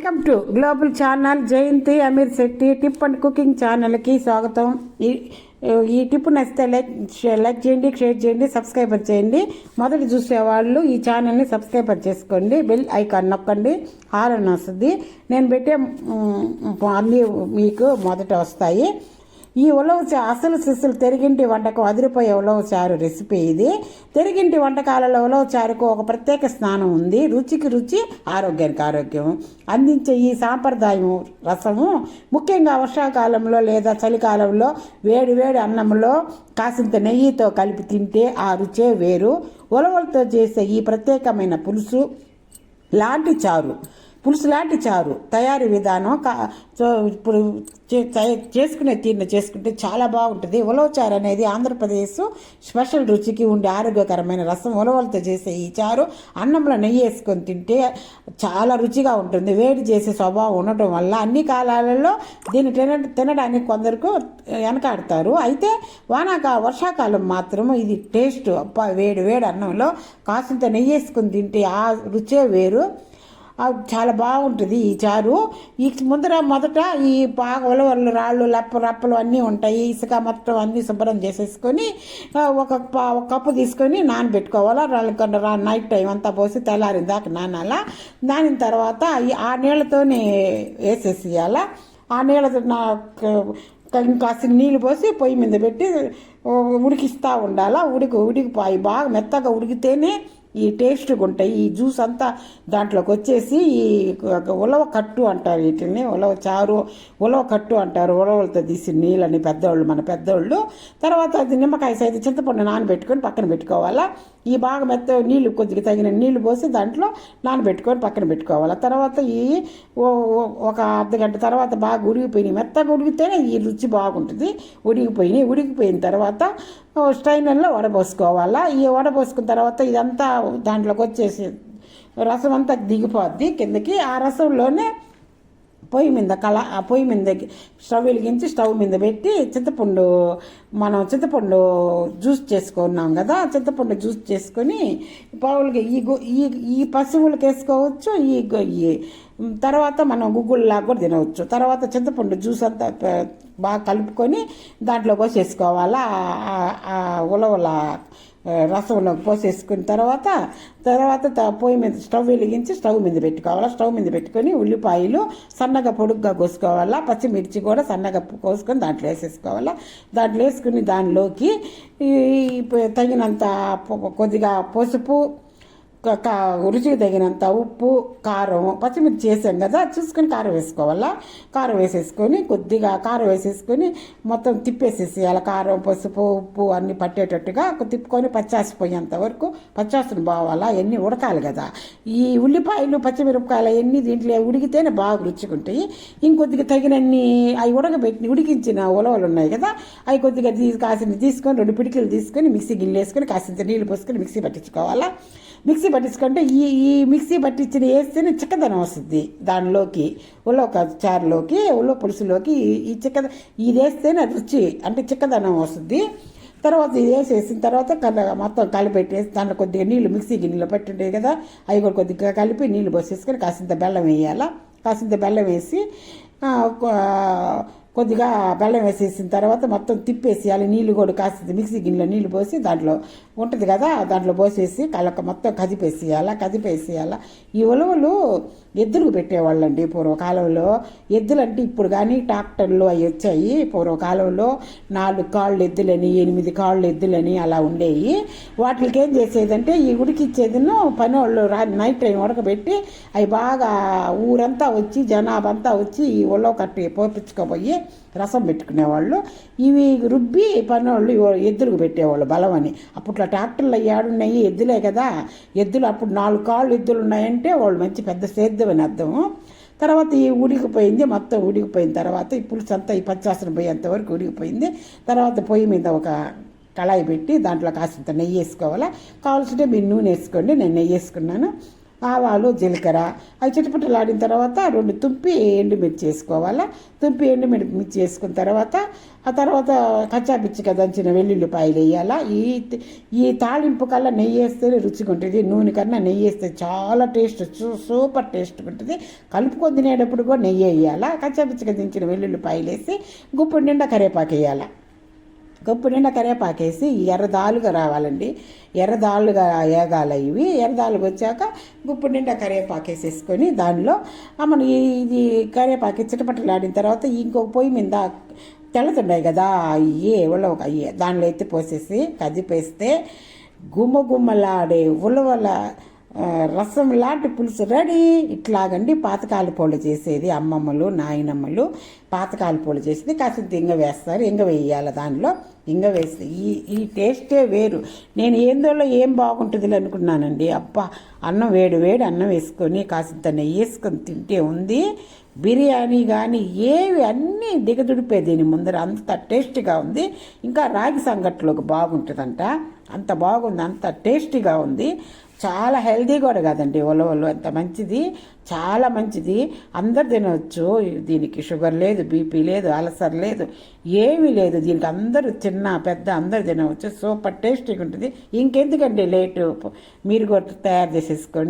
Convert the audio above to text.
Welcome to global channel Jayanthi Amir Shetty tip and cooking ఛానల్కి స్వాగతం. ఈ ఈ టిప్ నచ్చితే లైక్ లైక్ చేయండి షేర్ చేయండి సబ్స్క్రైబర్ చేయండి. మొదటి చూసే వాళ్ళు ఈ ఛానల్ని సబ్స్క్రైబర్ చేసుకోండి. బెల్ ఐకాన్ నొక్కండి. హారన్ వస్తుంది. నేను పెట్టే అన్నీ మీకు మొదట వస్తాయి. ఈ ఉలవ చా అసలు సిస్సులు తెరిగింటి వంటకం అదిరిపోయే ఉలవ చారు రెసిపీ ఇది. తెరిగింటి వంటకాలలో ఉలవ చారుకు ఒక ప్రత్యేక స్నానం ఉంది. రుచికి రుచి ఆరోగ్యానికి ఆరోగ్యం. అందించే ఈ సాంప్రదాయం రసము ముఖ్యంగా వర్షాకాలంలో లేదా చలికాలంలో వేడి వేడి అన్నంలో కాసింత నెయ్యితో కలిపి తింటే ఆ రుచే వేరు. ఉలవలతో చేసే ఈ ప్రత్యేకమైన పులుసు లాంటి చారు. పులుసు లాంటి చారు తయారీ విధానం కా ఇప్పుడు చే- చేసుకునే తీరున చేసుకుంటే చాలా బాగుంటుంది. ఉలవ చారు అనేది ఆంధ్రప్రదేశ్ స్పెషల్ రుచికి ఉండే ఆరోగ్యకరమైన రసం. ఉలవలతో చేసే ఈ చారు అన్నంలో నెయ్యి వేసుకొని తింటే చాలా రుచిగా ఉంటుంది. వేడి చేసే స్వభావం ఉండటం వల్ల అన్ని కాలాలలో దీన్ని తిన తినడానికి కొందరికి వెనకాడతారు. అయితే వానాక వర్షాకాలం మాత్రం ఇది టేస్ట్ అబ్బా వేడి వేడి అన్నంలో కాసింత నెయ్యి వేసుకొని తింటే ఆ రుచే వేరు. చాలా బాగుంటుంది ఈ చారు. ఈ ముందర మొదట ఈ బాగా ఉలవలు రాళ్ళు లప్ప రప్పలు అన్నీ ఉంటాయి. ఇసుక మొత్తం అన్నీ శుభ్రం చేసేసుకొని ఒక పా ఒక కప్పు తీసుకొని నానబెట్టుకోవాలా? రాళ్ళకొండ రా నైట్ టైం అంతా పోసి తెల్లారిన దాకా నానాల? నానిన తర్వాత ఆ నీళ్ళతోనే వేసేసేయాల? ఆ నీళ్ళతో నాకు కాస్త నీళ్ళు పోసి పొయ్యి మీద పెట్టి ఉడికిస్తూ ఉండాలా? ఉడికి ఉడికిపోయి బాగా మెత్తగా ఉడికితేనే ఈ టేస్ట్గా ఉంటాయి ఈ జ్యూస్ అంతా దాంట్లోకి వచ్చేసి ఈ ఒక ఉలవ కట్టు అంటారు వీటిని. ఉలవ చారు ఉలవ కట్టు అంటారు. ఉలవలతో తీసి నీళ్ళని పెద్దవాళ్ళు మన పెద్దవాళ్ళు తర్వాత అది నిమ్మకాయ సైజు చింతపండు నానబెట్టుకొని పక్కన పెట్టుకోవాలా. ఈ బాగా మెత్త నీళ్ళు కొద్దిగా తగిన నీళ్ళు పోసి దాంట్లో నానబెట్టుకొని పక్కన పెట్టుకోవాలి. తర్వాత ఈ ఒక అర్ధ గంట తర్వాత బాగా ఉడిగిపోయినాయి మెత్తగా ఉడిగితేనే ఈ రుచి బాగుంటుంది. ఉడిగిపోయినాయి ఉడికిపోయిన తర్వాత స్ట్రైనర్లో వడబోసుకోవాలా? ఈ వడబోసుకున్న తర్వాత ఇదంతా దాంట్లోకి వచ్చేసి రసం అంతా దిగిపోద్ది కిందకి. ఆ రసంలోనే పొయ్యి మీద కళ ఆ పొయ్యి మీద స్టవ్ వెలిగించి స్టవ్ మీద పెట్టి చింతపండు మనం చింతపండు జ్యూస్ చేసుకున్నాం కదా చింతపండు జ్యూస్ చేసుకొని పావులకి ఈ గు- ఈ ఈ పశువులకి వేసుకోవచ్చు ఈ తర్వాత మనం గుగ్గుల్లాగా కూడా తినవచ్చు. తర్వాత చింతపండు జ్యూస్ అంతా బాగా కలుపుకొని దాంట్లో పోసేసుకోవాలా ఉలవల రసంలో పోసేసుకున్న తర్వాత తర్వాత పొయ్యి మీద స్టవ్ వెలిగించి స్టవ్ మీద పెట్టుకోవాలా? స్టవ్ మీద పెట్టుకొని ఉల్లిపాయలు సన్నగా పొడుగ్గా కోసుకోవాలా? పచ్చిమిర్చి కూడా సన్నగా కోసుకొని దాంట్లో వేసేసుకోవాలా? దాంట్లో వేసుకుని దానిలోకి తగినంత కొద్దిగా పసుపు రుచికి తగినంత ఉప్పు కారం పచ్చిమిర్చి వేసాం కదా చూసుకొని కారం వేసుకోవాలా? కారం వేసేసుకొని కొద్దిగా కారం వేసేసుకొని మొత్తం తిప్పేసేసేయాలి. కారం పసుపు ఉప్పు అన్నీ పట్టేటట్టుగా తిప్పుకొని పచ్చాసి పోయేంత వరకు పచ్చాసును బావాలా? ఎన్ని ఉడకాలి కదా. ఈ ఉల్లిపాయలు పచ్చిమిరపకాయలు ఎన్ని దీంట్లో ఉడికితేనే బాగా రుచిగా ఉంటాయి ఇంకొద్దిగా తగినన్ని అవి ఉడకబెట్టి ఉడికించిన ఉలవలు ఉన్నాయి కదా అవి కొద్దిగా తీసి కాసిన తీసుకొని రెండు పిడికిలు తీసుకొని మిక్సీ గిన్నె వేసుకొని కాసింత నీళ్ళు పోసుకొని మిక్సీ పట్టించుకోవాలా? మిక్సీ పట్టించుకుంటే ఈ ఈ మిక్సీ పట్టించిన వేస్తేనే చిక్కదనం వస్తుంది. దానిలోకి ఒక చారులోకి ఉలవ పులుసులోకి ఈ- ఈ చిక్క ఇది వేస్తేనే రుచి అంటే చిక్కదనం వస్తుంది. తర్వాత ఇది వేసేసిన తర్వాత కల మొత్తం కలిపెట్టేసి దాంట్లో కొద్దిగా నీళ్ళు మిక్సీ గిన్నెలో పెట్టుంటాయి కదా అవి కూడా కొద్దిగా కలిపి నీళ్ళు పోసేసుకొని కాసింత బెల్లం వేయాలా. కాసింత బెల్లం వేసి కొద్దిగా బెల్లం వేసేసిన తర్వాత మొత్తం తిప్పేసేయాలి. నీళ్ళు కూడా కాస్తుంది మిక్సీ గిన్నెలో నీళ్ళు పోసి దాంట్లో ఉంటుంది కదా దాంట్లో పోసేసి కలక మొత్తం కదిపేసేయాలా కదిపేసేయాలా. ఈ ఉలవలు ఎద్దులకు పెట్టేవాళ్ళండి పూర్వకాలంలో. ఎద్దులంటే ఇప్పుడు కానీ ట్రాక్టర్లు అవి వచ్చాయి. పూర్వకాలంలో నాలుగు కాళ్ళు ఎద్దులని ఎనిమిది కాళ్ళు ఎద్దులని అలా ఉండేవి వాటికి ఏం చేసేదంటే ఈ ఉడికిచ్చేదిను పని వాళ్ళు రా నైట్ టైం ఉడకబెట్టి అవి బాగా ఊరంతా వచ్చి జనాభా అంతా వచ్చి ఈ ఒళ్ళో కట్టి పోపించుకోపోయి రసం పెట్టుకునేవాళ్ళు. ఇవి రుబ్బి పనోళ్ళు ఎద్దులకు పెట్టేవాళ్ళు బలం అని అప్పట్లో ట్రాక్టర్లు ఏడున్నాయి ఎద్దులే కదా. ఎద్దులు అప్పుడు నాలుగు కాళ్ళు ఎద్దులు ఉన్నాయంటే వాళ్ళు మంచి పెద్ద సేద్యం అని అర్థం తర్వాత ఈ ఉడికిపోయింది మొత్తం ఉడికిపోయిన తర్వాత ఈ పులుసు అంతా ఈ పచ్చాసన పోయేంత వరకు ఉడికిపోయింది. తర్వాత పొయ్యి మీద ఒక కళాయి పెట్టి దాంట్లో కాసింత నెయ్యి వేసుకోవాలా. కావాల్సింటే మీరు నూనె వేసుకోండి నేను నెయ్యి వేసుకున్నాను. ఆవాలు జీలకర్ర అవి చిటపటలాడిన తర్వాత రెండు తుంపి ఎండుమిర్చి వేసుకోవాలా. తుంపి ఎండుమిర్చి వేసుకున్న తర్వాత ఆ తర్వాత కచ్చాపిచ్చిగా దంచిన వెల్లుల్లిపాయలు వేయాలా. ఈ ఈ తాలింపు కల్లా నెయ్యి వేస్తేనే రుచిగా ఉంటుంది. నూనె కన్నా నెయ్యి వేస్తే చాలా టేస్ట్ సూపర్ టేస్ట్ ఉంటుంది. కలుపుకొని తినేటప్పుడు కూడా నెయ్యి వేయాలా. కచ్చాపిచ్చిగా దించిన వెల్లుల్లిపాయలు వేసి గుప్పు నిండా కరివేపాకు వేయాలా. కప్పు నిండా కరివేపాకేసి ఎర్రదాలుగా రావాలండి. ఎర్రదాలుగా ఏగాల ఇవి. ఎర్రదాలుగా వచ్చాక గుప్పు నిండా కరివేపాకేసేసుకొని దానిలో మనం ఇది కరివేపాకు చిటపటలాడిన తర్వాత ఇంకొక పొయ్యి మీద తెల్లతున్నాయి కదా అయ్యే ఉలవ అయ్యే. దానిలో ఎత్తి పోసేసి కదిపేస్తే గుమ్మ గుమ్మలాడే ఉలవల రసం లాంటి పులుసు రెడీ. ఇట్లాగండి పాతకాల పూలు చేసేది అమ్మమ్మలు నాయనమ్మలు. పాతకాల పూలు చేసేది కాసింత ఇంగ వేస్తారు. ఇంగ వేయాలి దానిలో. ఇంకా వేసి ఈ ఈ టేస్టే వేరు. నేను ఏందోలో ఏం బాగుంటుంది అనుకున్నానండి. అబ్బా అన్నం వేడి వేడి అన్నం వేసుకొని కాసింత నెయ్యి వేసుకొని తింటే ఉంది. బిర్యానీ కానీ ఏవి అన్నీ దిగదుడిపే దీని ముందర. అంత టేస్టీగా ఉంది. ఇంకా రాగి సంగట్లోకి బాగుంటుందంట. అంత బాగుంది. అంత టేస్టీగా ఉంది. చాలా హెల్దీ కూడా కాదండి ఉలవలు అంత మంచిది చాలా మంచిది. అందరు తినవచ్చు దీనికి షుగర్ లేదు బీపీ లేదు అలసర్ లేదు ఏమీ లేదు. దీనికి అందరూ చిన్న పెద్ద అందరు తినవచ్చు. సూపర్ టేస్టీగా ఉంటుంది ఇంకెందుకండి లేటు? మీరు కూడా తయారు చేసేసుకోండి.